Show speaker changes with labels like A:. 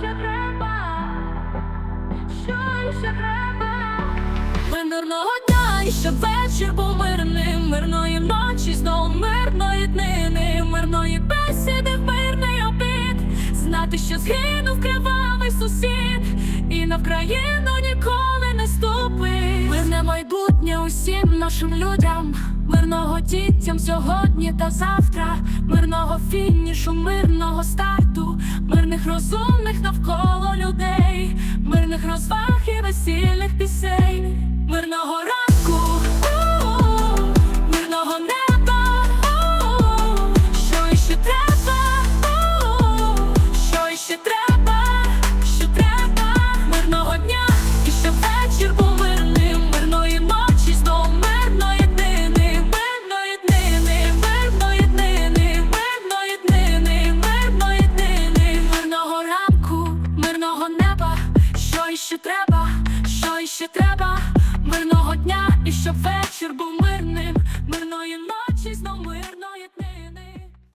A: ще треба, що ще треба. мирного дня і ще вечір був мирним, мирної ночі, знову мирної днини, мирної бесіди мирний обід. Знати, що згинув кривавий сусід, і на Вкраїну ніколи не ступить. Мирне майбутнє усім нашим людям. Мирного дітям сьогодні та завтра, мирного фінішу, мирного старту, мирних розумних розваг і весільних пісень, що іще треба, що іще треба, мирного дня, і щоб вечір був.